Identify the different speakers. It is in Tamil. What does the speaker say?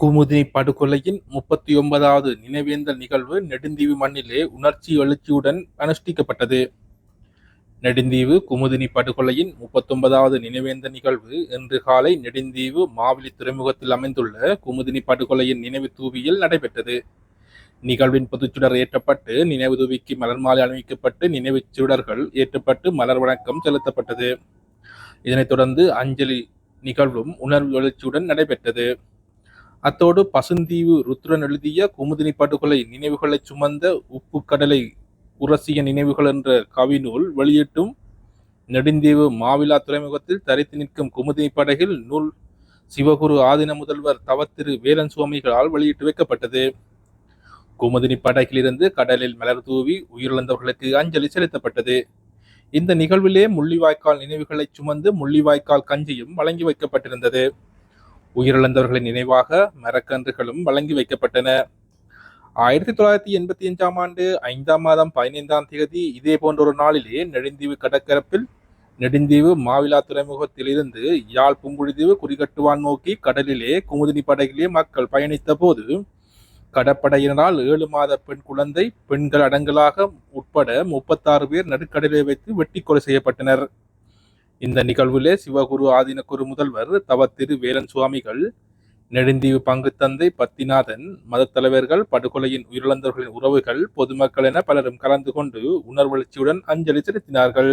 Speaker 1: குமுதினி படுகொலையின் முப்பத்தி ஒன்பதாவது நினைவேந்தல் நிகழ்வு நெடுந்தீவு மண்ணிலே உணர்ச்சி எழுச்சியுடன் அனுஷ்டிக்கப்பட்டது. நெடுந்தீவு குமுதினி படுகொலையின் முப்பத்தொன்பதாவது நினைவேந்த நிகழ்வு இன்று காலை நெடுந்தீவு மாவிலி துறைமுகத்தில் அமைந்துள்ள குமுதினி படுகொலையின் நினைவு தூவியில் நடைபெற்றது. நிகழ்வின் பொதுச்சுடர் ஏற்றப்பட்டு நினைவு தூவிக்கு மலர் மாலை அணிவிக்கப்பட்டு நினைவு சுடர்கள் ஏற்றப்பட்டு மலர் வணக்கம் செலுத்தப்பட்டது. இதனைத் தொடர்ந்து அஞ்சலி நிகழ்வும் உணர்வு எழுச்சியுடன் நடைபெற்றது. அத்தோடு பசுந்தீவு ருத்ரன் எழுதிய குமுதினி படுகொலை நினைவுகளை சுமந்த உப்பு கடலை உரசிய நினைவுகள் என்ற கவிநூல் வெளியிட்டும் நெடுந்தீவு மாவிலா துறைமுகத்தில் தரித்து நிற்கும் குமுதினி படகில் நூல் சிவகுரு ஆதின முதல்வர் தவத்திரு வேலன் சுவாமிகளால் வெளியிட்டு வைக்கப்பட்டது. குமுதினி படகிலிருந்து கடலில் மலர் தூவி உயிரிழந்தவர்களுக்கு அஞ்சலி செலுத்தப்பட்டது. இந்த நிகழ்விலே முள்ளிவாய்க்கால் நினைவுகளை சுமந்து முள்ளிவாய்க்கால் கஞ்சியும் வழங்கி வைக்கப்பட்டிருந்தது. உயிரிழந்தவர்களின் நினைவாக மரக்கன்றுகளும் வழங்கி வைக்கப்பட்டன. ஆயிரத்தி தொள்ளாயிரத்தி எண்பத்தி அஞ்சாம் ஆண்டு ஐந்தாம் மாதம் பதினைந்தாம் தேதி இதே போன்ற ஒரு நாளிலே நெடுந்தீவு கடற்கரப்பில் நெடுந்தீவு மாவிலா துறைமுகத்திலிருந்து யாழ் புங்குழிதீவு குறிகட்டுவான் நோக்கி கடலிலே குமுதினி படகிலே மக்கள் பயணித்த போது கடற்படையினரால் ஏழு மாத பெண் குழந்தை பெண்கள் அடங்கலாக உட்பட முப்பத்தாறு பேர் நடுக்கடலை வைத்து வெட்டி கொலை செய்யப்பட்டனர். இந்த நிகழ்விலே சிவகுரு ஆதீனக்குரு முதல்வர் தவ திரு வேலன் சுவாமிகள் நெடுந்தீவு பங்கு தந்தை பத்திநாதன் மதத்தலைவர்கள் படுகொலையின் உயிரிழந்தவர்களின் உறவுகள் பொதுமக்கள் என பலரும் கலந்து கொண்டு உணர்வெழுச்சியுடன் அஞ்சலி செலுத்தினார்கள்.